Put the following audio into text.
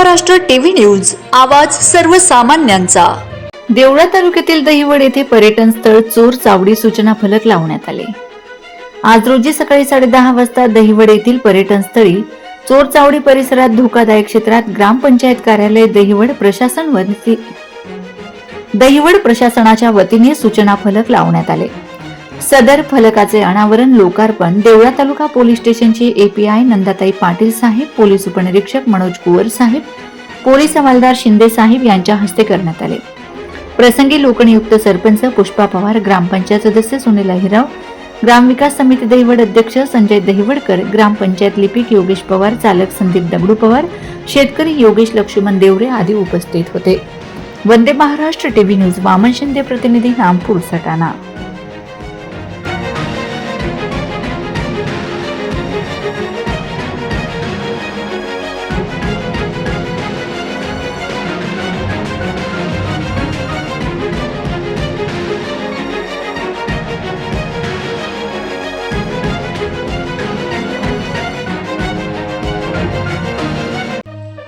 Maharashtra TV news आवाज सर्वसामान्यांचा. देवळा तालुक्यातील दहिवड येथे पर्यटन स्थळ चोर चावडी सूचना फलक लावण्यात आले. आज रोजी सकाळी साडेदहा वाजता दहिवड येथील पर्यटन स्थळी चोर चावडी परिसरात धोकादायक क्षेत्रात ग्रामपंचायत कार्यालय दहिवड प्रशासन दहिवड प्रशासनाच्या वतीने सूचना फलक लावण्यात आले. सदर फलकाचे अनावरण लोकार्पण देवळा तालुका पोलीस स्टेशनचे एपीआय नंदाताई पाटील साहेब पोलीस उपनिरीक्षक मनोज कुवर साहेब पोलीस हवालदार शिंदे साहेब यांच्या हस्ते करण्यात आले. प्रसंगी लोकनियुक्त सरपंच पुष्पा पवार ग्रामपंचायत सदस्य सुनील अहिराव ग्रामविकास समिती दहिवड अध्यक्ष संजय दहिवडकर ग्रामपंचायत लिपिक योगेश पवार चालक संदीप दगडू पवार शेतकरी योगेश लक्ष्मण देवरे आदी उपस्थित होते. वंदे महाराष्ट्र टीव्ही न्यूज वामन शिंदे प्रतिनिधी नामपूर सटाणा.